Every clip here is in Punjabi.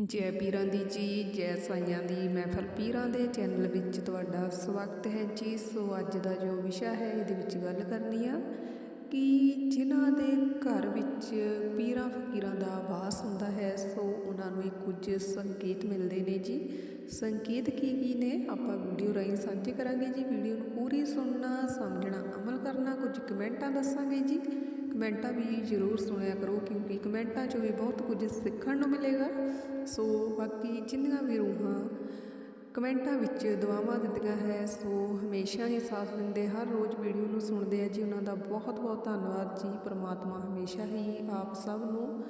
ਜੈ ਪੀਰਾਂ ਦੀ ਜੀ, ਜੈ ਸਾਈਆਂ ਦੀ ਮਹਿਫਲ। ਪੀਰਾਂ ਦੇ ਚੈਨਲ ਵਿੱਚ ਤੁਹਾਡਾ ਸਵਾਗਤ ਹੈ ਜੀ। ਸੋ ਅੱਜ ਦਾ ਜੋ ਵਿਸ਼ਾ ਹੈ, ਇਹਦੇ ਵਿੱਚ ਗੱਲ ਕਰਨੀ ਆ ਕਿ ਜਿਨ੍ਹਾਂ ਦੇ ਘਰ ਵਿੱਚ ਪੀਰਾਂ ਫਕੀਰਾਂ ਦਾ ਵਾਸ ਹੁੰਦਾ ਹੈ, ਸੋ ਉਹਨਾਂ ਨੂੰ ਕੁਝ ਸੰਕੇਤ ਮਿਲਦੇ ਨੇ ਜੀ। ਸੰਕੇਤ ਕੀ ਕੀ ਨੇ? ਆਪਾਂ ਵੀਡੀਓ ਰਾਹੀਂ ਸਾਂਝੇ ਕਰਾਂਗੇ ਜੀ। ਵੀਡੀਓ ਨੂੰ ਪੂਰੀ ਸੁਣਨਾ, ਸਮਝਣਾ, ਅਮਲ ਕਰਨਾ, ਕੁਝ ਕਮੈਂਟਾਂ ਦੱਸਾਂਗੇ ਜੀ। ਕਮੈਂਟਾਂ ਵੀ ਜ਼ਰੂਰ ਸੁਣਿਆ ਕਰੋ ਕਿਉਂਕਿ ਕਮੈਂਟਾਂ 'ਚੋਂ ਵੀ ਬਹੁਤ ਕੁਝ ਸਿੱਖਣ ਨੂੰ ਮਿਲੇਗਾ। ਸੋ ਬਾਕੀ ਜਿੰਨੀਆਂ ਵੀ ਰੂਹਾਂ ਕਮੈਂਟਾਂ ਵਿੱਚ ਦੁਆਵਾਂ ਦਿੰਦੀਆਂ ਹੈ, ਸੋ ਹਮੇਸ਼ਾ ਹੀ ਸਾਥ ਦਿੰਦੇ, ਹਰ ਰੋਜ਼ ਵੀਡੀਓ ਨੂੰ ਸੁਣਦੇ ਆ ਜੀ। ਉਹਨਾਂ ਦਾ ਬਹੁਤ ਬਹੁਤ ਧੰਨਵਾਦ ਜੀ। ਪ੍ਰਮਾਤਮਾ ਹਮੇਸ਼ਾ ਹੀ ਆਪ ਸਭ ਨੂੰ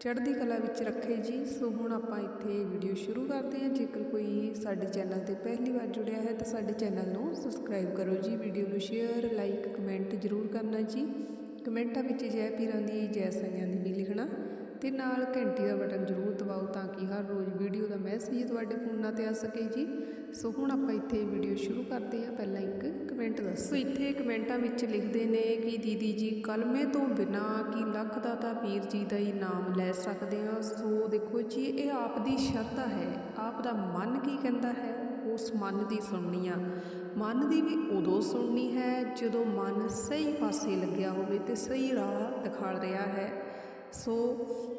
ਚੜ੍ਹਦੀ ਕਲਾ ਵਿੱਚ ਰੱਖੇ ਜੀ। ਸੋ ਹੁਣ ਆਪਾਂ ਇੱਥੇ ਵੀਡੀਓ ਸ਼ੁਰੂ ਕਰਦੇ ਹਾਂ। ਜੇਕਰ ਕੋਈ ਸਾਡੇ ਚੈਨਲ ਤੇ ਪਹਿਲੀ ਵਾਰ ਜੁੜਿਆ ਹੈ ਤਾਂ ਸਾਡੇ ਚੈਨਲ ਨੂੰ ਸਬਸਕ੍ਰਾਈਬ ਕਰੋ ਜੀ। ਵੀਡੀਓ ਨੂੰ ਸ਼ੇਅਰ, ਲਾਈਕ, ਕਮੈਂਟ ਜ਼ਰੂਰ ਕਰਨਾ ਜੀ। ਕਮੈਂਟਾਂ ਵਿੱਚ ਜੈ ਪੀਰਾਂ ਦੀ, ਜੈ ਸਾਈਆਂ ਦੀ ਵੀ ਲਿਖਣਾ। ਤੇ ਨਾਲ ਘੰਟੀ ਦਾ ਬਟਨ ਜ਼ਰੂਰ ਦਬਾਓ ਤਾਂ ਕਿ ਹਰ ਰੋਜ਼ ਵੀਡੀਓ ਦਾ ਮੈਸੇਜ ਤੁਹਾਡੇ ਫੋਨਾਂ ਤੇ ਆ ਸਕੇ ਜੀ। ਸੋ ਹੁਣ ਆਪਾਂ ਇੱਥੇ ਵੀਡੀਓ ਸ਼ੁਰੂ ਕਰਦੇ ਹਾਂ। ਪਹਿਲਾਂ ਇੱਕ ਕਮੈਂਟ ਦੱਸੋ। ਸੋ ਇੱਥੇ ਕਮੈਂਟਾਂ ਵਿੱਚ ਲਿਖਦੇ ਨੇ ਕਿ, ਦੀਦੀ ਜੀ, ਕਲਮੇ ਤੋਂ ਬਿਨਾ ਕੀ ਲੱਖ ਦਾ ਤਾਂ ਪੀਰ ਜੀ ਦਾ ਹੀ ਨਾਮ ਲੈ ਸਕਦੇ ਹਾਂ? ਸੋ ਦੇਖੋ ਜੀ, ਇਹ ਆਪ ਦੀ ਸ਼ਰਧਾ ਹੈ। ਆਪ ਦਾ ਮਨ ਕੀ ਕਹਿੰਦਾ ਹੈ? ਉਸ ਮਨ ਦੀ ਸੁਣਨੀ ਆ। ਮਨ ਦੀ ਵੀ ਉਦੋਂ ਸੁਣਨੀ ਹੈ ਜਦੋਂ ਮਨ ਸਹੀ ਪਾਸੇ ਲੱਗਿਆ ਹੋਵੇ ਤੇ ਸਹੀ ਰਾਹ ਦਿਖਾਲ ਰਿਹਾ ਹੈ। ਸੋ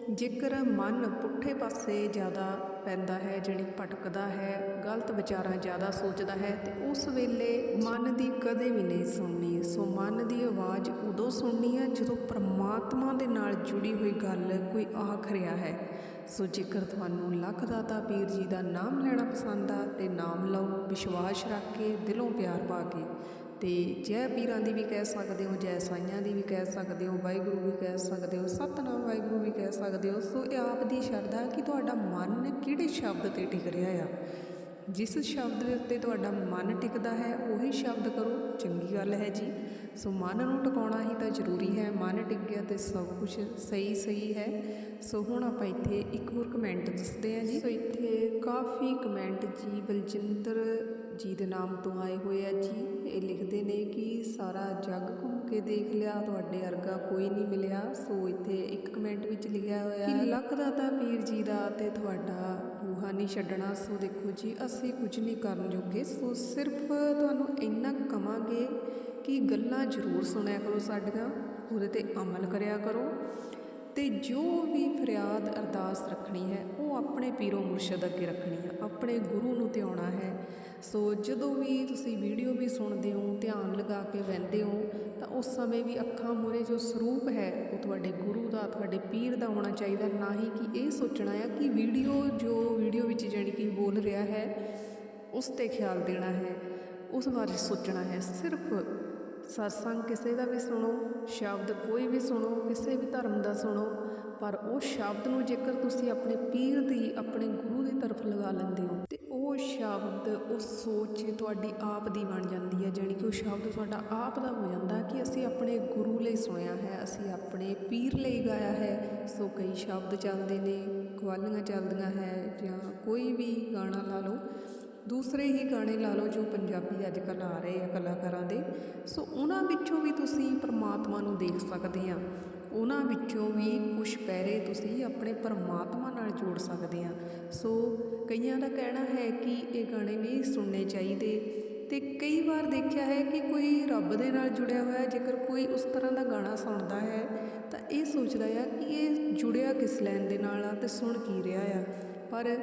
ਜੇਕਰ ਮਨ ਪੁੱਠੇ ਪਾਸੇ ਜ਼ਿਆਦਾ ਪੈਂਦਾ ਹੈ, ਜਿਹੜੀ ਭਟਕਦਾ ਹੈ, ਗਲਤ ਵਿਚਾਰਾਂ ਜ਼ਿਆਦਾ ਸੋਚਦਾ ਹੈ ਤੇ ਉਸ ਵੇਲੇ ਮਨ ਦੀ ਕਦੇ ਵੀ ਨਹੀਂ ਸੁਣਨੀ। ਸੋ ਮਨ ਦੀ ਆਵਾਜ਼ ਉਦੋਂ ਸੁਣਨੀ ਹੈ ਜਦੋਂ ਪ੍ਰਮਾਤਮਾ ਦੇ ਨਾਲ ਜੁੜੀ ਹੋਈ ਗੱਲ ਕੋਈ ਆਖ ਰਿਹਾ ਹੈ। ਸੋ ਜੇਕਰ ਤੁਹਾਨੂੰ ਲੱਖ ਦਾਤਾ ਪੀਰ ਜੀ ਦਾ ਨਾਮ ਲੈਣਾ ਪਸੰਦ ਆ ਤੇ ਨਾਮ ਲਓ, ਵਿਸ਼ਵਾਸ ਰੱਖ ਕੇ ਦਿਲੋਂ ਪਿਆਰ ਪਾ ਕੇ। ਅਤੇ ਜੈ ਪੀਰਾਂ ਦੀ ਵੀ ਕਹਿ ਸਕਦੇ ਹੋ, ਜੈ ਸਾਈਆਂ ਦੀ ਵੀ ਕਹਿ ਸਕਦੇ ਹੋ, ਵਾਹਿਗੁਰੂ ਵੀ ਕਹਿ ਸਕਦੇ ਹੋ, ਸਤਨਾਮ ਵਾਹਿਗੁਰੂ ਵੀ ਕਹਿ ਸਕਦੇ ਹੋ। ਸੋ ਇਹ ਆਪ ਦੀ ਸ਼ਰਧਾ ਕਿ ਤੁਹਾਡਾ ਮਨ ਕਿਹੜੇ ਸ਼ਬਦ ਤੇ ਟਿਕ ਰਿਹਾ ਆ? ਜਿਸ ਸ਼ਬਦ ਦੇ ਉੱਤੇ ਤੁਹਾਡਾ ਮਨ ਟਿਕਦਾ ਹੈ, ਉਹੀ ਸ਼ਬਦ ਕਰੋ, ਚੰਗੀ ਗੱਲ ਹੈ ਜੀ। ਸੋ ਮਨ ਨੂੰ ਟਿਕਾਉਣਾ ਹੀ ਤਾਂ ਜ਼ਰੂਰੀ ਹੈ, ਮਨ ਟਿਕ ਗਿਆ ਤੇ ਸਭ ਕੁਝ ਸਹੀ ਸਹੀ ਹੈ। ਸੋ ਹੁਣ ਆਪਾਂ ਇੱਥੇ ਇੱਕ ਹੋਰ ਕਮੈਂਟ ਦੱਸਦੇ ਹਾਂ ਜੀ। ਸੋ ਇੱਥੇ ਕਾਫੀ ਕਮੈਂਟ ਜੀ ਬਲਜਿੰਦਰ ਜੀ ਦੇ ਨਾਮ ਤੋਂ ਆਏ ਹੋਏ ਆ ਜੀ। ਇਹ ਲਿਖਦੇ ਨੇ ਕਿ ਸਾਰਾ ਜੱਗ ਘੁੰਮ ਕੇ ਦੇਖ ਲਿਆ, ਤੁਹਾਡੇ ਵਰਗਾ ਕੋਈ ਨਹੀਂ ਮਿਲਿਆ। ਸੋ ਇੱਥੇ ਇੱਕ ਕਮੈਂਟ ਵਿੱਚ ਲਿਖਿਆ ਹੋਇਆ ਕਿ ਲੱਖ ਦਾ ਤਾਂ ਪੀਰ ਜੀ ਦਾ ਤੇ ਤੁਹਾਡਾ ਰੂਹਾਂ ਨਹੀਂ ਛੱਡਣਾ। ਸੋ ਦੇਖੋ ਜੀ, ਅਸੀਂ ਕੁਝ ਨਹੀਂ ਕਰਨ ਜੋਗੇ। ਸੋ ਸਿਰਫ ਤੁਹਾਨੂੰ ਇੰਨਾ ਕਵਾਂਗੇ ਕਿ ਗੱਲਾਂ ਜ਼ਰੂਰ ਸੁਣਿਆ ਕਰੋ ਸਾਡੀਆਂ ਉਹਦੇ ਤੇ ਅਮਲ ਕਰਿਆ ਕਰੋ। ਅਤੇ ਜੋ ਵੀ ਫਰਿਆਦ ਅਰਦਾਸ ਰੱਖਣੀ ਹੈ, ਉਹ ਆਪਣੇ ਪੀਰੋ ਮੁਰਸ਼ਦ ਅੱਗੇ ਰੱਖਣੀ ਹੈ। ਆਪਣੇ ਗੁਰੂ ਨੂੰ ਧਿਆਉਣਾ ਹੈ। ਸੋ ਜਦੋਂ ਵੀ ਤੁਸੀਂ ਵੀਡੀਓ ਵੀ ਸੁਣਦੇ ਹੋ, ਧਿਆਨ ਲਗਾ ਕੇ ਬਹਿੰਦੇ ਹੋ, ਤਾਂ ਉਸ ਸਮੇਂ ਵੀ ਅੱਖਾਂ ਮੂਹਰੇ ਜੋ ਸਰੂਪ ਹੈ, ਉਹ ਤੁਹਾਡੇ ਗੁਰੂ ਦਾ, ਤੁਹਾਡੇ ਪੀਰ ਦਾ ਹੋਣਾ ਚਾਹੀਦਾ ਨਾ ਹੀ ਕਿ ਇਹ ਸੋਚਣਾ ਹੈ ਕਿ ਵੀਡੀਓ, ਜੋ ਵੀਡੀਓ ਵਿੱਚ ਜਾਣੀ ਕਿ ਬੋਲ ਰਿਹਾ ਹੈ, ਉਸ ਤੇ ਖਿਆਲ ਦੇਣਾ ਹੈ, ਉਸ ਬਾਰੇ ਸੋਚਣਾ ਹੈ। ਸਿਰਫ ਸਤਸੰਗ ਕਿਸੇ ਦਾ ਵੀ ਸੁਣੋ, ਸ਼ਬਦ ਕੋਈ ਵੀ ਸੁਣੋ, ਕਿਸੇ ਵੀ ਧਰਮ ਦਾ ਸੁਣੋ, ਪਰ ਉਹ ਸ਼ਬਦ ਨੂੰ ਜੇਕਰ ਤੁਸੀਂ ਆਪਣੇ ਪੀਰ ਦੀ, ਆਪਣੇ ਗੁਰੂ ਦੀ ਤਰਫ ਲਗਾ ਲੈਂਦੇ ਹੋ, ਤੇ ਉਹ ਸ਼ਬਦ, ਉਹ ਸੋਚ ਤੁਹਾਡੀ ਆਪ ਦੀ ਬਣ ਜਾਂਦੀ ਹੈ, ਜਾਣੀ ਕਿ ਉਹ ਸ਼ਬਦ ਤੁਹਾਡਾ ਆਪ ਦਾ ਹੋ ਜਾਂਦਾ ਕਿ ਅਸੀਂ ਆਪਣੇ ਗੁਰੂ ਲਈ ਸੁਣਿਆ ਹੈ, ਅਸੀਂ ਆਪਣੇ ਪੀਰ ਲਈ ਗਾਇਆ ਹੈ, ਸੋ ਕਈ ਸ਼ਬਦ ਚੱਲਦੇ ਨੇ ਕਵਾਲੀਆਂ ਚੱਲਦੀਆਂ ਹੈ, ਜਾਂ ਕੋਈ ਵੀ ਗਾਣਾ ਲਾ ਲਓ ਦੂਸਰੇ ਹੀ ਗਾਣੇ ਲਾ ਲਓ ਜੋ ਪੰਜਾਬੀ ਅੱਜ ਕੱਲ੍ਹ ਆ ਰਹੇ ਆ ਕਲਾਕਾਰਾਂ ਦੇ। ਸੋ ਉਹਨਾਂ ਵਿੱਚੋਂ ਵੀ ਤੁਸੀਂ ਪਰਮਾਤਮਾ ਨੂੰ ਦੇਖ ਸਕਦੇ ਆ। ਉਹਨਾਂ ਵਿੱਚੋਂ ਵੀ ਕੁਝ ਪੈਰੇ ਤੁਸੀਂ ਆਪਣੇ ਪਰਮਾਤਮਾ ਨਾਲ ਜੋੜ ਸਕਦੇ ਆ। ਸੋ ਕਈਆਂ ਦਾ ਕਹਿਣਾ ਹੈ ਕਿ ਇਹ ਗਾਣੇ ਨਹੀਂ ਸੁਣਨੇ ਚਾਹੀਦੇ ਤੇ ਕਈ ਵਾਰ ਦੇਖਿਆ ਹੈ ਕਿ ਕੋਈ ਰੱਬ ਦੇ ਨਾਲ ਜੁੜਿਆ ਹੋਇਆ, ਜੇਕਰ ਕੋਈ ਉਸ ਤਰ੍ਹਾਂ ਦਾ ਗਾਣਾ ਸੁਣਦਾ ਹੈ, ਤਾਂ ਇਹ ਸੋਚਦਾ ਆ ਕਿ ਇਹ ਜੁੜਿਆ ਕਿਸ ਲੈਣ ਦੇ ਨਾਲ ਆ ਤੇ ਸੁਣ ਕੀ ਰਿਹਾ ਆ। ਪਰ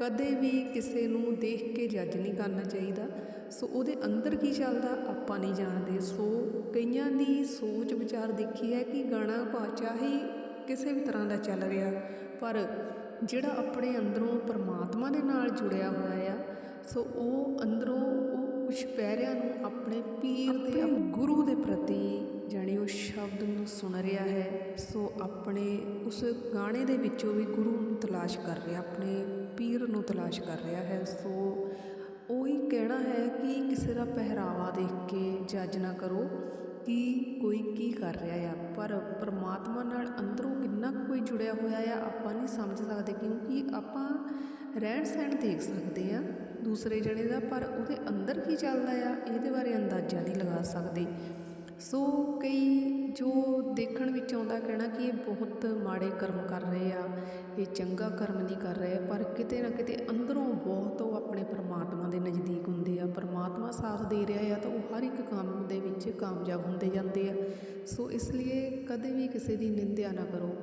ਕਦੇ ਵੀ ਕਿਸੇ ਨੂੰ ਦੇਖ ਕੇ ਜੱਜ ਨਹੀਂ ਕਰਨਾ ਚਾਹੀਦਾ। ਸੋ ਉਹਦੇ ਅੰਦਰ ਕੀ ਚੱਲਦਾ ਆਪਾਂ ਨਹੀਂ ਜਾਣਦੇ। ਸੋ ਕਈਆਂ ਦੀ ਸੋਚ ਵਿਚਾਰ ਦੇਖੀ ਹੈ ਕਿ ਗਾਣਾ ਭਾਚਾ ਹੀ ਕਿਸੇ ਵੀ ਤਰ੍ਹਾਂ ਦਾ ਚੱਲ ਰਿਹਾ। ਪਰ ਜਿਹੜਾ ਆਪਣੇ ਅੰਦਰੋਂ ਪਰਮਾਤਮਾ ਦੇ ਨਾਲ ਜੁੜਿਆ ਹੋਇਆ ਆ ਸੋ ਉਹ ਅੰਦਰੋਂ ਉਹ ਕੁਝ ਪੈਰਿਆਂ ਨੂੰ ਆਪਣੇ ਪੀਰ ਦੇ ਗੁਰੂ ਦੇ ਪ੍ਰਤੀ ਜਾਣੀ ਉਹ ਸ਼ਬਦ ਨੂੰ ਸੁਣ ਰਿਹਾ ਹੈ ਸੋ ਆਪਣੇ ਉਸ ਗਾਣੇ ਦੇ ਵਿੱਚੋਂ ਵੀ ਗੁਰੂ ਨੂੰ ਤਲਾਸ਼ ਕਰ ਰਿਹਾ ਆਪਣੇ ਪੀਰ ਨੂੰ ਤਲਾਸ਼ ਕਰ ਰਿਹਾ ਹੈ, ਸੋ ਉਹੀ ਕਹਿਣਾ ਹੈ ਕਿ ਕਿਸੇ ਦਾ ਪਹਿਰਾਵਾ ਦੇਖ ਕੇ ਜੱਜ ਨਾ ਕਰੋ ਕਿ ਕੋਈ ਕੀ ਕਰ ਰਿਹਾ ਆ। ਪਰ ਪਰਮਾਤਮਾ ਨਾਲ ਅੰਦਰੋਂ ਕਿੰਨਾ ਕੋਈ ਜੁੜਿਆ ਹੋਇਆ ਆ, ਆਪਾਂ ਨਹੀਂ ਸਮਝ ਸਕਦੇ, ਕਿਉਂਕਿ ਆਪਾਂ ਰਹਿਣ ਸਹਿਣ ਦੇਖ ਸਕਦੇ ਆ ਦੂਸਰੇ ਜਣੇ ਦਾ, ਪਰ ਉਹਦੇ ਅੰਦਰ ਕੀ ਚੱਲਦਾ ਆ, ਇਹਦੇ ਬਾਰੇ ਅੰਦਾਜ਼ਾ ਨਹੀਂ ਲਗਾ ਸਕਦੇ। ਸੋ ਕਈ ਜੋ ਦੇਖਣ ਵਿੱਚ ਆਉਂਦਾ ਕਹਿਣਾ ਕਿ ਇਹ ਬਹੁਤ ਮਾੜੇ ਕਰਮ ਕਰ ਰਹੇ ਆ, ਇਹ ਚੰਗਾ ਕਰਮ ਨਹੀਂ ਕਰ ਰਹੇ, ਪਰ ਕਿਤੇ ਨਾ ਕਿਤੇ ਅੰਦਰੋਂ ਬਹੁਤ ਉਹ ਆਪਣੇ ਪਰਮਾਤਮਾ ਦੇ ਨਜ਼ਦੀਕ ਹੁੰਦੇ ਆ, ਪਰਮਾਤਮਾ ਸਾਥ ਦੇ ਰਿਹਾ ਆ ਤਾਂ ਉਹ ਹਰ ਇੱਕ ਕੰਮ ਦੇ ਵਿੱਚ ਕਾਮਯਾਬ ਹੁੰਦੇ ਜਾਂਦੇ ਆ। ਸੋ ਇਸ ਲਈ ਕਦੇ ਵੀ ਕਿਸੇ ਦੀ ਨਿੰਦਿਆ ਨਾ ਕਰੋ।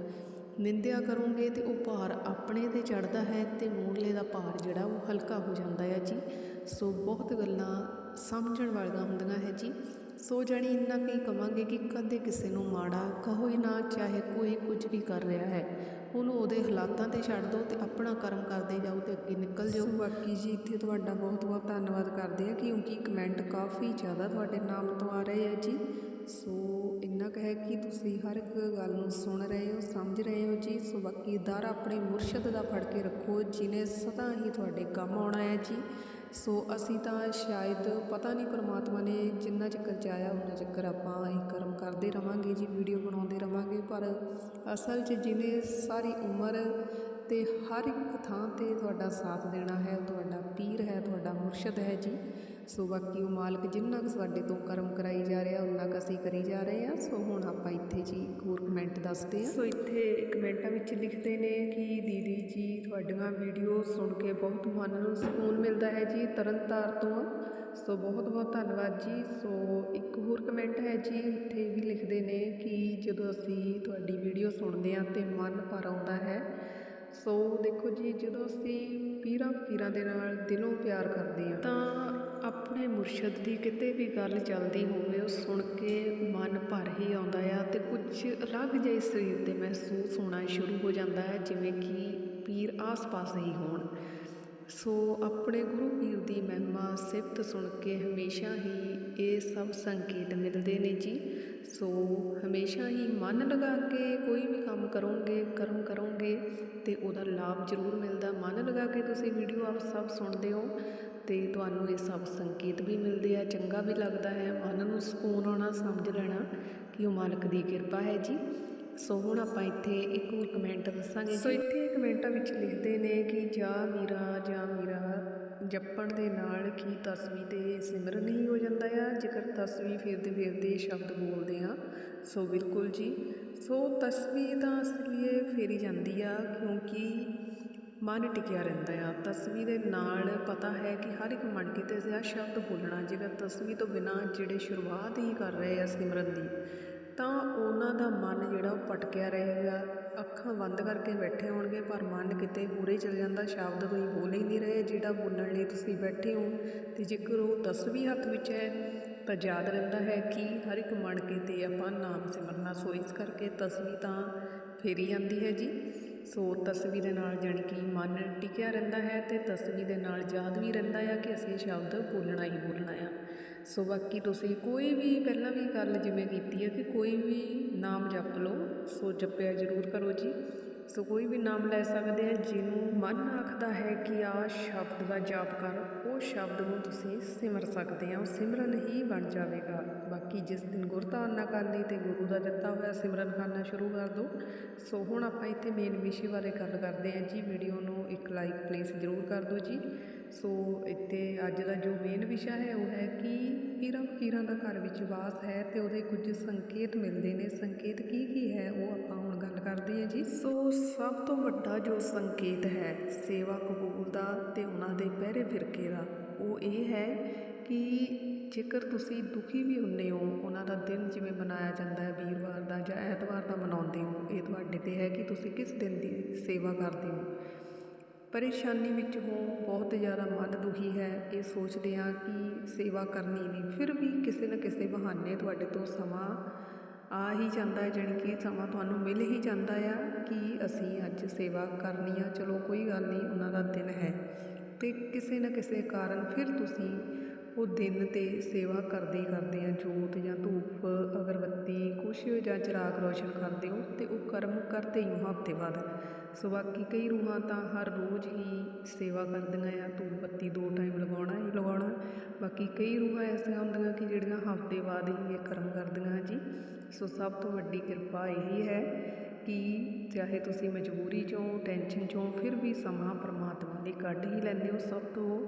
ਨਿੰਦਿਆ ਕਰੋਗੇ ਤੇ ਉਹ ਭਾਰ ਆਪਣੇ ਤੇ ਚੜਦਾ ਹੈ ਤੇ ਮੂਹਰਲੇ ਦਾ ਭਾਰ ਜਿਹੜਾ ਉਹ ਹਲਕਾ ਹੋ ਜਾਂਦਾ ਹੈ ਜੀ। ਸੋ ਬਹੁਤ ਗੱਲਾਂ ਸਮਝਣ ਵਾਲੀਆਂ ਹੁੰਦੀਆਂ ਹੈ ਜੀ। ਸੋ ਜਾਣੀ ਇੰਨਾ ਕੁ ਹੀ ਕਵਾਂਗੇ ਕਿ ਕਦੇ ਕਿਸੇ ਨੂੰ ਮਾੜਾ ਕਹੋ ਹੀ ਨਾ, ਚਾਹੇ ਕੋਈ ਕੁਝ ਵੀ ਕਰ ਰਿਹਾ ਹੈ। ਉਹਨੂੰ ਉਹਦੇ ਹਾਲਾਤਾਂ ਤੇ ਛੱਡ ਦਿਓ ਤੇ ਆਪਣਾ ਕਰਮ ਕਰਦੇ ਜਾਓ ਤੇ ਅੱਗੇ ਨਿਕਲ ਜਾਓ। ਬਾਕੀ ਜੀ, ਇੱਥੇ ਤੁਹਾਡਾ ਬਹੁਤ ਬਹੁਤ ਧੰਨਵਾਦ ਕਰਦੇ ਆ ਕਿਉਂਕਿ ਕਮੈਂਟ ਕਾਫੀ ਜ਼ਿਆਦਾ ਤੁਹਾਡੇ ਨਾਮ ਤੋਂ ਆ ਰਹੇ ਆ ਜੀ। ਸੋ ਇੰਨਾ ਕੁ ਕਿ ਤੁਸੀਂ ਹਰ ਇੱਕ ਗੱਲ ਨੂੰ ਸੁਣ ਰਹੇ ਹੋ, ਸਮਝ ਰਹੇ ਹੋ ਜੀ। ਸੋ ਬਾਕੀ ਦਰ ਆਪਣੇ ਮੁਰਸ਼ਦ ਦਾ ਫੜ ਕੇ ਰੱਖੋ ਜਿਨੇ ਸਦਾ ਹੀ ਤੁਹਾਡੇ ਕੰਮ ਆਉਣਾ ਹੈ ਜੀ। ਸੋ ਅਸੀਂ ਤਾਂ ਸ਼ਾਇਦ ਪਤਾ ਨਹੀਂ ਪਰਮਾਤਮਾ ਨੇ ਜਿੰਨਾ ਚਿਰ ਚਾਹਿਆ ਉਹਨਾਂ ਚਿਰ ਆਪਾਂ ਇਹ ਕਰਮ ਕਰਦੇ ਰਹਾਂਗੇ ਜੀ ਵੀਡੀਓ ਬਣਾਉਂਦੇ ਰਹਾਂਗੇ ਪਰ ਅਸਲ 'ਚ ਜਿਹਨੇ ਸਾਰੀ ਉਮਰ ਤੇ ਹਰ ਇੱਕ ਥਾਂ ਤੇ ਤੁਹਾਡਾ ਸਾਥ ਦੇਣਾ ਹੈ, ਤੁਹਾਡਾ ਪੀਰ ਹੈ, ਤੁਹਾਡਾ ਮੁਰਸ਼ਦ ਹੈ ਜੀ। ਸੋ ਬਾਕੀ ਉਹ ਮਾਲਕ ਜਿੰਨਾ ਕੁ ਸਾਡੇ ਤੋਂ ਕਰਮ ਕਰਾਈ ਜਾ ਰਿਹਾ ਉਨਾ ਕੁ ਅਸੀਂ ਕਰੀ ਜਾ ਰਹੇ ਹਾਂ। ਸੋ ਹੁਣ ਆਪਾਂ ਇੱਥੇ ਜੀ ਇੱਕ ਹੋਰ ਕਮੈਂਟ ਦੱਸਦੇ ਹਾਂ। ਸੋ ਇੱਥੇ ਕਮੈਂਟਾਂ ਵਿੱਚ ਲਿਖਦੇ ਨੇ ਕਿ ਦੀ ਤੁਹਾਡੀਆਂ ਵੀਡੀਓ ਸੁਣ ਕੇ ਬਹੁਤ ਮਨ ਨੂੰ ਸਕੂਨ ਮਿਲਦਾ ਹੈ ਜੀ। ਤਰਨਤਾਰ ਤੋਂ। ਸੋ ਬਹੁਤ ਬਹੁਤ ਧੰਨਵਾਦ ਜੀ। ਸੋ ਇੱਕ ਹੋਰ ਕਮੈਂਟ ਹੈ ਜੀ, ਇੱਥੇ ਵੀ ਲਿਖਦੇ ਨੇ ਕਿ ਜਦੋਂ ਅਸੀਂ ਤੁਹਾਡੀ ਵੀਡੀਓ ਸੁਣਦੇ ਹਾਂ ਤੇ ਮਨ ਭਰ ਆਉਂਦਾ ਹੈ। ਸੋ ਦੇਖੋ ਜੀ, ਜਦੋਂ ਅਸੀਂ ਪੀਰਾਂ ਫਕੀਰਾਂ ਦੇ ਨਾਲ ਦਿਲੋਂ ਪਿਆਰ ਕਰਦੇ ਹਾਂ, ਤਾਂ ਆਪਣੇ ਮੁਰਸ਼ਦ ਦੀ ਕਿਤੇ ਵੀ ਗੱਲ ਚੱਲਦੀ ਹੋਵੇ, ਉਹ ਸੁਣ ਕੇ ਮਨ ਭਰ ਹੀ ਆਉਂਦਾ ਆ ਤੇ ਕੁਝ ਅਲੱਗ ਜਿਹੇ ਸਰੀਰ ਤੇ ਮਹਿਸੂਸ ਹੋਣਾ ਸ਼ੁਰੂ ਹੋ ਜਾਂਦਾ ਹੈ, ਜਿਵੇਂ ਕਿ ਪੀਰ ਆਸ-ਪਾਸ ਹੀ ਹੋਣ। ਸੋ ਆਪਣੇ ਗੁਰੂ ਪੀਰ ਦੀ ਮਹਿਮਾ ਸਿਫਤ ਸੁਣ ਕੇ ਹਮੇਸ਼ਾ ਹੀ ਇਹ ਸਭ ਸੰਕੇਤ ਮਿਲਦੇ ਨੇ ਜੀ। ਸੋ ਹਮੇਸ਼ਾ ਹੀ ਮਨ ਲਗਾ ਕੇ ਕੋਈ ਵੀ ਕੰਮ ਕਰੋਗੇ, ਕਰਮ ਕਰੋਗੇ ਤੇ ਉਹਦਾ ਲਾਭ ਜ਼ਰੂਰ ਮਿਲਦਾ। ਮਨ ਲਗਾ ਕੇ ਤੁਸੀਂ ਵੀਡੀਓ ਆਪ ਸਭ ਸੁਣਦੇ ਹੋ ਤੇ ਤੁਹਾਨੂੰ ਇਹ ਸਭ ਸੰਕੇਤ ਵੀ ਮਿਲਦੇ ਆ, ਚੰਗਾ ਵੀ ਲੱਗਦਾ ਹੈ। ਮਨ ਨੂੰ ਸਕੂਨ ਆਉਣਾ, ਸਮਝ ਲੈਣਾ ਕਿ ਉਹ ਮਾਲਕ ਦੀ ਕਿਰਪਾ ਹੈ ਜੀ। ਸੋ ਹੁਣ ਆਪਾਂ ਇੱਥੇ ਇੱਕ ਹੋਰ ਕਮੈਂਟ ਦੱਸਾਂਗੇ ਸੋ ਇੱਥੇ ਕਮੈਂਟਾਂ ਵਿੱਚ ਲਿਖਦੇ ਨੇ ਕਿ ਜਾ ਮੀਰਾ ਜਾ ਮੀਰਾ ਜਪਣ ਦੇ ਨਾਲ ਕੀ ਤਸਵੀ ਤੇ ਸਿਮਰਨ ਹੀ ਹੋ ਜਾਂਦਾ ਆ? ਜੇਕਰ ਤਸਵੀ ਫਿਰਦੇ ਫਿਰਦੇ ਸ਼ਬਦ ਬੋਲਦੇ ਆ ਸੋ ਬਿਲਕੁਲ ਜੀ। ਸੋ ਤਸਵੀ ਤਾਂ ਅਸਲੀਏ ਫੇਰੀ ਜਾਂਦੀ ਆ ਕਿਉਂਕਿ ਮਨ ਟਿਕਿਆ ਰਹਿੰਦਾ ਆ। ਤਸਵੀ ਦੇ ਨਾਲ ਪਤਾ ਹੈ ਕਿ ਹਰ ਇੱਕ ਮਨ ਕਿਤੇ ਸਿਆ ਸ਼ਬਦ ਬੋਲਣਾ ਜੇਕਰ ਤਸਵੀ ਤੋਂ ਬਿਨਾ ਜਿਹੜੇ ਸ਼ੁਰੂਆਤ ਹੀ ਕਰ ਰਹੇ ਆ ਸਿਮਰਨ ਦੀ ਤਾਂ ਉਹਨਾਂ ਦਾ ਮਨ ਜਿਹੜਾ ਉਹ ਭਟਕਿਆ ਰਹੇਗਾ। ਅੱਖਾਂ ਬੰਦ ਕਰਕੇ ਬੈਠੇ ਹੋਣਗੇ, ਪਰ ਮਨ ਕਿਤੇ ਪੂਰੇ ਚਲ ਜਾਂਦਾ। ਸ਼ਬਦ ਕੋਈ ਬੋਲ ਹੀ ਨਹੀਂ ਰਹੇ, ਜਿਹੜਾ ਬੋਲਣ ਲਈ ਤੁਸੀਂ ਬੈਠੇ ਹੋ। ਅਤੇ ਜੇਕਰ ਉਹ ਤਸਵੀਰ ਹੱਥ ਵਿੱਚ ਹੈ, ਤਾਂ ਯਾਦ ਰਹਿੰਦਾ ਹੈ ਕਿ ਹਰ ਇੱਕ ਮਨ 'ਤੇ ਆਪਾਂ ਨਾਮ ਸਿਮਰਨਾ, ਸੋ ਇਸ ਕਰਕੇ ਤਸਵੀਰ ਤਾਂ ਫੇਰੀ ਆਉਂਦੀ ਹੈ ਜੀ। ਸੋ ਤਸਵੀਰ ਦੇ ਨਾਲ ਜਾਣੀ ਕਿ ਮਨ ਟਿਕਿਆ ਰਹਿੰਦਾ ਹੈ ਅਤੇ ਤਸਵੀਰ ਦੇ ਨਾਲ ਯਾਦ ਵੀ ਰਹਿੰਦਾ ਆ ਕਿ ਅਸੀਂ ਸ਼ਬਦ ਬੋਲਣਾ ਹੀ ਬੋਲਣਾ ਆ। ਸੋ ਬਾਕੀ ਤੁਸੀਂ ਕੋਈ ਵੀ ਪਹਿਲਾਂ ਵੀ ਗੱਲ ਜਿਵੇਂ ਕੀਤੀ ਹੈ ਕਿ ਕੋਈ ਵੀ ਨਾਮ ਜਪ ਲਓ, ਸੋ ਜਪਿਆ ਜ਼ਰੂਰ ਕਰੋ ਜੀ। ਸੋ ਕੋਈ ਵੀ ਨਾਮ ਲੈ ਸਕਦੇ ਆ, ਜਿਹਨੂੰ ਮਨ ਆਖਦਾ ਹੈ ਕਿ ਆ ਸ਼ਬਦ ਦਾ ਜਾਪ ਕਰ, ਉਹ ਸ਼ਬਦ ਨੂੰ ਤੁਸੀਂ ਸਿਮਰ ਸਕਦੇ ਆ, ਉਹ ਸਿਮਰਨ ਹੀ ਬਣ ਜਾਵੇਗਾ। ਬਾਕੀ ਜਿਸ ਦਿਨ ਗੁਰਧਾਰਨਾ ਕਰ ਲਈ ਤੇ ਗੁਰੂ ਦਾ ਦਿੱਤਾ ਹੋਇਆ ਸਿਮਰਨ ਕਰਨਾ ਸ਼ੁਰੂ ਕਰ ਦਿਓ। ਸੋ ਹੁਣ ਆਪਾਂ ਇੱਥੇ ਮੇਨ ਵਿਸ਼ੇ ਬਾਰੇ ਗੱਲ ਕਰਦੇ ਹਾਂ ਜੀ। ਵੀਡੀਓ ਨੂੰ ਇੱਕ ਲਾਈਕ ਪਲੀਜ਼ ਜ਼ਰੂਰ ਕਰ ਦਿਓ ਜੀ। ਸੋ ਇੱਥੇ ਅੱਜ ਦਾ ਜੋ ਮੇਨ ਵਿਸ਼ਾ ਹੈ ਉਹ ਹੈ ਕਿ ਪੀਰਾਂ ਫਕੀਰਾਂ ਦਾ ਘਰ ਵਿੱਚ ਵਾਸ ਹੈ ਤੇ ਉਹਦੇ ਕੁਝ ਸੰਕੇਤ ਮਿਲਦੇ ਨੇ। ਸੰਕੇਤ ਕੀ ਕੀ ਹੈ ਉਹ ਆਪਾਂ ਹੁਣ ਗੱਲ ਕਰਦੇ ਹਾਂ ਜੀ। ਸੋ ਸਭ ਤੋਂ ਵੱਡਾ ਜੋ ਸੰਕੇਤ ਹੈ ਸੇਵਾ ਕਬੂਲ ਦਾ ਤੇ ਉਹਨਾਂ ਦੇ ਪਹਿਰੇ ਫਿਰਕੇ ਦਾ, ਉਹ ਇਹ ਹੈ ਕਿ ਜੇਕਰ ਤੁਸੀਂ ਦੁਖੀ ਵੀ ਹੁੰਦੇ ਹੋ, ਉਹਨਾਂ ਦਾ ਦਿਨ ਜਿਵੇਂ ਮਨਾਇਆ ਜਾਂਦਾ ਹੈ, ਵੀਰਵਾਰ ਦਾ ਜਾਂ ਐਤਵਾਰ ਦਾ ਮਨਾਉਂਦੇ ਹੋ, ਇਹ ਤੁਹਾਡੇ ਤੇ ਹੈ ਕਿ ਤੁਸੀਂ ਕਿਸ ਦਿਨ ਦੀ ਸੇਵਾ ਕਰਦੇ ਹੋ? ਪਰੇਸ਼ਾਨੀ ਵਿੱਚ ਹੋ, ਬਹੁਤ ਜ਼ਿਆਦਾ ਮਨ ਦੁਖੀ ਹੈ, ਇਹ ਸੋਚਦੇ ਹਾਂ ਕਿ ਸੇਵਾ ਕਰਨੀ ਨਹੀਂ, ਫਿਰ ਵੀ ਕਿਸੇ ਨਾ ਕਿਸੇ ਬਹਾਨੇ ਤੁਹਾਡੇ ਤੋਂ ਸਮਾਂ ਆ ਹੀ ਜਾਂਦਾ ਹੈ, ਜਾਣੀ ਕਿ ਸਮਾਂ ਤੁਹਾਨੂੰ ਮਿਲ ਹੀ ਜਾਂਦਾ ਆ ਕਿ ਅਸੀਂ ਅੱਜ ਸੇਵਾ ਕਰਨੀ ਆ, ਚਲੋ ਕੋਈ ਗੱਲ ਨਹੀਂ, ਉਹਨਾਂ ਦਾ ਦਿਨ ਹੈ। ਤੇ ਕਿਸੇ ਨਾ ਕਿਸੇ ਕਾਰਨ ਫਿਰ ਤੁਸੀਂ ਉਹ ਦਿਨ ਤੇ ਸੇਵਾ ਕਰਦੇ ਹੀ ਕਰਦੇ ਆ, ਜੋਤ ਜਾਂ ਧੂਪ, ਅਗਰਬੱਤੀ, ਕੁਛ ਜਾਂ ਚਿਰਾਗ ਰੋਸ਼ਨ ਕਰਦੇ ਹੋ ਤੇ ਉਹ ਕਰਮ ਕਰਦੇ ਹੀ ਹੋ ਹਫ਼ਤੇ ਬਾਅਦ। ਸੋ ਬਾਕੀ ਕਈ ਰੂਹਾਂ ਤਾਂ ਹਰ ਰੋਜ਼ ਹੀ ਸੇਵਾ ਕਰਦੀਆਂ ਆ ਧੂਪ ਬੱਤੀ ਦੋ ਟਾਈਮ ਲਗਾਉਣਾ ਹੀ ਲਗਾਉਣਾ। ਬਾਕੀ ਕਈ ਰੂਹਾਂ ਐਸੀਆਂ ਹੁੰਦੀਆਂ ਕਿ ਜਿਹੜੀਆਂ ਹਫ਼ਤੇ ਬਾਅਦ ਹੀ ਇਹ ਕਰਮ ਕਰਦੀਆਂ ਜੀ। ਸੋ ਸਭ ਤੋਂ ਵੱਡੀ ਕਿਰਪਾ ਇਹੀ ਹੈ ਕਿ ਚਾਹੇ ਤੁਸੀਂ ਮਜਬੂਰੀ ਚੋਂ ਟੈਨਸ਼ਨ ਚੋਂ, ਫਿਰ ਵੀ ਸਮਾਂ ਪਰਮਾਤਮਾ ਲਈ ਕੱਢ ਹੀ ਲੈਂਦੇ ਹੋ। ਸਭ ਤੋਂ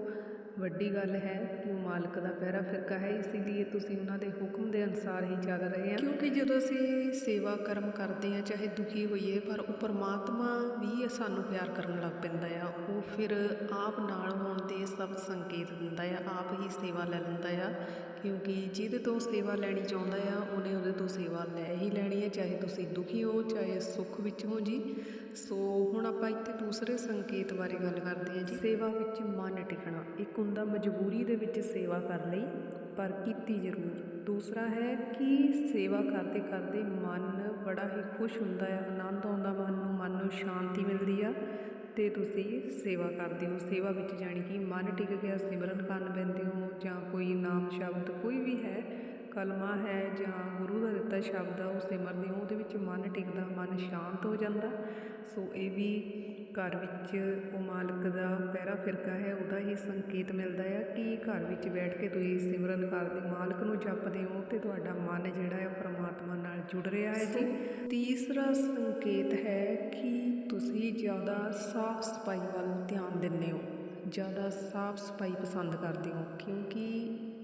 ਵੱਡੀ ਗੱਲ ਹੈ ਕਿ ਉਹ ਮਾਲਕ ਦਾ ਪਹਿਰਾ ਫਿਰਕਾ ਹੈ ਇਸ ਲਈ ਤੁਸੀਂ ਉਹਨਾਂ ਦੇ ਹੁਕਮ ਦੇ ਅਨੁਸਾਰ ਹੀ ਚੱਲ ਰਹੇ ਹਾਂ। ਕਿਉਂਕਿ ਜਦੋਂ ਅਸੀਂ ਸੇਵਾ ਕਰਮ ਕਰਦੇ ਹਾਂ, ਚਾਹੇ ਦੁਖੀ ਹੋਈਏ, ਪਰ ਉਹ ਪਰਮਾਤਮਾ ਵੀ ਸਾਨੂੰ ਪਿਆਰ ਕਰਨ ਲੱਗ ਪੈਂਦਾ ਆ। ਉਹ ਫਿਰ ਆਪ ਨਾਲ ਹੋਣ ਦੇ ਸਭ ਸੰਕੇਤ ਦਿੰਦਾ ਆ, ਆਪ ਹੀ ਸੇਵਾ ਲੈ ਲੈਂਦਾ ਆ ਕਿਉਂਕਿ ਜਿਹਦੇ ਤੋਂ ਸੇਵਾ ਲੈਣੀ ਚਾਹੁੰਦਾ ਆ, ਉਹਨੇ ਉਹਦੇ ਤੋਂ ਸੇਵਾ ਲੈ ਹੀ ਲੈਣੀ ਹੈ ਚਾਹੇ ਤੁਸੀਂ ਦੁਖੀ ਹੋ, ਚਾਹੇ ਸੁੱਖ ਵਿੱਚ ਹੋ ਜੀ। ਸੋ ਹੁਣ ਆਪਾਂ ਇੱਥੇ ਦੂਸਰੇ ਸੰਕੇਤ ਬਾਰੇ ਗੱਲ ਕਰਦੇ ਹਾਂ ਜੀ। ਸੇਵਾ ਵਿੱਚ ਮਨ ਟਿਕਣਾ, ਇੱਕ ਹੁੰਦਾ ਮਜਬੂਰੀ ਦੇ ਵਿੱਚ ਸੇਵਾ ਕਰ ਲਈ, ਪਰ ਕੀਤੀ ਜ਼ਰੂਰ। ਦੂਸਰਾ ਹੈ ਕਿ ਸੇਵਾ ਕਰਦੇ ਕਰਦੇ ਮਨ ਬੜਾ ਹੀ ਖੁਸ਼ ਹੁੰਦਾ ਹੈ ਆਨੰਦ ਆਉਂਦਾ ਮਨ ਨੂੰ ਮਨ ਨੂੰ ਸ਼ਾਂਤੀ ਮਿਲਦੀ ਆ। ਤੇ ਤੁਸੀਂ ਸੇਵਾ ਕਰਦੇ ਹੋ, ਸੇਵਾ ਵਿੱਚ ਜਾਣੀ ਕਿ ਮਨ ਟਿਕ ਗਿਆ, ਸਿਮਰਨ ਕਰਨ ਬੈਂਦੇ ਹੋ ਜਾਂ ਕੋਈ ਨਾਮ ਸ਼ਬਦ ਕੋਈ ਵੀ ਹੈ, ਕਲਮਾ ਹੈ ਜਾਂ ਗੁਰੂ ਦਾ ਦਿੱਤਾ ਸ਼ਬਦ ਆ, ਉਹ ਸਿਮਰਦੇ ਹੋ, ਉਹਦੇ ਵਿੱਚ ਮਨ ਟਿਕਦਾ, ਮਨ ਸ਼ਾਂਤ ਹੋ ਜਾਂਦਾ। ਸੋ ਇਹ ਵੀ ਘਰ ਵਿੱਚ ਉਹ ਮਾਲਕ ਦਾ ਪਹਿਰਾ ਫਿਰਕਾ ਹੈ, ਉਹਦਾ ਹੀ ਸੰਕੇਤ ਮਿਲਦਾ ਆ ਕਿ ਘਰ ਵਿੱਚ ਬੈਠ ਕੇ ਤੁਸੀਂ ਸਿਮਰਨ ਕਰਦੇ ਮਾਲਕ ਨੂੰ ਜਪਦੇ ਹੋ ਤੇ ਤੁਹਾਡਾ ਮਨ ਜਿਹੜਾ ਹੈ ਪਰਮਾਤਮਾ ਨਾਲ ਜੁੜ ਰਿਹਾ ਹੈ ਜੀ। ਤੀਸਰਾ ਸੰਕੇਤ ਹੈ ਕਿ ਤੁਸੀਂ ਜ਼ਿਆਦਾ ਸਾਫ਼ ਸਫ਼ਾਈ ਵੱਲ ਧਿਆਨ ਦਿੰਦੇ ਹੋ, ਜ਼ਿਆਦਾ ਸਾਫ਼ ਸਫ਼ਾਈ ਪਸੰਦ ਕਰਦੇ ਹੋ ਕਿਉਂਕਿ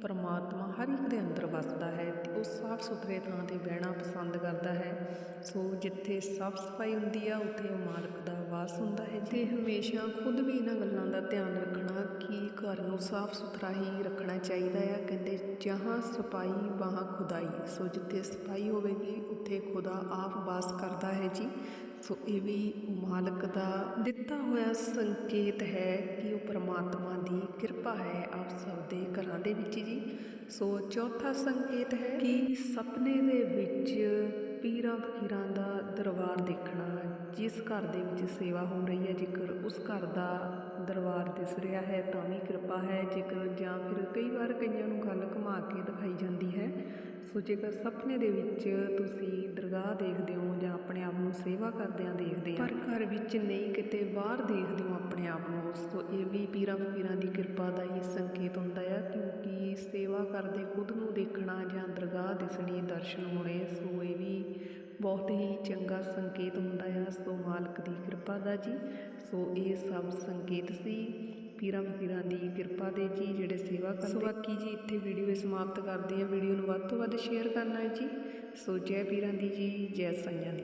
ਪਰਮਾਤਮਾ ਹਰ ਇੱਕ ਦੇ ਅੰਦਰ ਵੱਸਦਾ ਹੈ ਤੇ ਉਹ ਸਾਫ਼ ਸੁਥਰੇ ਥਾਂ ਤੇ ਬਹਿਣਾ ਪਸੰਦ ਕਰਦਾ ਹੈ। ਸੋ ਜਿੱਥੇ ਸਾਫ਼ ਸਫ਼ਾਈ ਹੁੰਦੀ ਆ, ਉੱਥੇ ਮਾਲਕ ਦਾ ਵਾਸ ਹੁੰਦਾ ਹੈ ਤੇ ਹਮੇਸ਼ਾ ਖੁਦ ਵੀ ਇਹਨਾਂ ਗੱਲਾਂ ਦਾ ਧਿਆਨ ਰੱਖਣਾ ਕਿ ਘਰ ਨੂੰ ਸਾਫ਼ ਸੁਥਰਾ ਹੀ ਰੱਖਣਾ ਚਾਹੀਦਾ ਆ। ਕਹਿੰਦੇ, ਜਹਾਂ ਸਫ਼ਾਈ ਵਹਾਂ ਖੁਦਾਈ। ਸੋ ਜਿੱਥੇ ਸਫ਼ਾਈ ਹੋਵੇਗੀ, ਉੱਥੇ ਖੁਦਾ ਆਪ ਵਾਸ ਕਰਦਾ ਹੈ ਜੀ। ਸੋ ਇਹ ਵੀ ਮਾਲਕ ਦਾ ਦਿੱਤਾ ਹੋਇਆ ਸੰਕੇਤ ਹੈ ਕਿ ਉਹ ਪਰਮਾਤਮਾ ਦੀ ਕਿਰਪਾ ਹੈ ਆਪ ਸਭ ਦੇ ਘਰਾਂ ਦੇ ਵਿੱਚ ਜੀ। ਸੋ ਚੌਥਾ ਸੰਕੇਤ ਹੈ ਕਿ ਸੁਪਨੇ ਦੇ ਵਿੱਚ ਪੀਰਾਂ ਫਕੀਰਾਂ ਦਾ ਦਰਬਾਰ ਦੇਖਣਾ, ਜਿਸ ਘਰ ਦੇ ਵਿੱਚ ਸੇਵਾ ਹੋ ਰਹੀ ਹੈ, ਜੇਕਰ ਉਸ ਘਰ ਦਾ ਦਰਬਾਰ ਦਿਸ ਰਿਹਾ ਹੈ, ਤਾਂ ਵੀ ਕਿਰਪਾ ਹੈ। ਜੇਕਰ ਜਾਂ ਫਿਰ ਕਈ ਵਾਰ ਕਈਆਂ ਨੂੰ ਗੱਲ ਘੁਮਾ ਕੇ ਦਿਖਾਈ ਜਾਂਦੀ ਹੈ, ਸੋ ਜੇਕਰ ਸੁਪਨੇ ਦੇ ਵਿੱਚ ਤੁਸੀਂ ਦਰਗਾਹ ਦੇਖਦੇ ਹੋ ਜਾਂ ਆਪਣੇ ਆਪ ਨੂੰ ਸੇਵਾ ਕਰਦਿਆਂ ਦੇਖਦੇ ਹੋ, ਪਰ ਘਰ ਵਿੱਚ ਨਹੀਂ, ਕਿਤੇ ਬਾਹਰ ਦੇਖਦੇ ਹੋ ਆਪਣੇ ਆਪ ਨੂੰ, ਸੋ ਇਹ ਵੀ ਪੀਰਾਂ ਫਕੀਰਾਂ ਦੀ ਕਿਰਪਾ ਦਾ ਹੀ ਸੰਕੇਤ ਹੁੰਦਾ ਆ ਕਿਉਂਕਿ ਸੇਵਾ ਕਰਦੇ ਖੁਦ ਨੂੰ ਦੇਖਣਾ ਜਾਂ ਦਰਗਾਹ ਦਿਸਣੀ ਦਰਸ਼ਨ ਹੋਣੇ ਬਹੁਤ ਹੀ ਚੰਗਾ ਸੰਕੇਤ ਹੁੰਦਾ ਆ ਸੋ ਮਾਲਕ ਦੀ ਕਿਰਪਾ ਦਾ ਜੀ। ਸੋ ਇਹ ਸਭ ਸੰਕੇਤ ਸੀ। ਪੀਰਾਂ ਫਕੀਰਾਂ ਦੀ ਕਿਰਪਾ ਦੇ ਜੀ, ਜਿਹੜੇ ਸੇਵਾ ਕਰਦੇ। ਸੋ ਬਾਕੀ ਜੀ, ਇੱਥੇ ਵੀਡੀਓ ਸਮਾਪਤ ਕਰਦੇ ਹਾਂ। ਵੀਡੀਓ ਨੂੰ ਵੱਧ ਤੋਂ ਵੱਧ ਸ਼ੇਅਰ ਕਰਨਾ ਹੈ ਜੀ। ਸੋ ਜੈ ਪੀਰਾਂ ਦੀ ਜੀ, ਜੈ ਸਾਈਆਂ ਦੀ।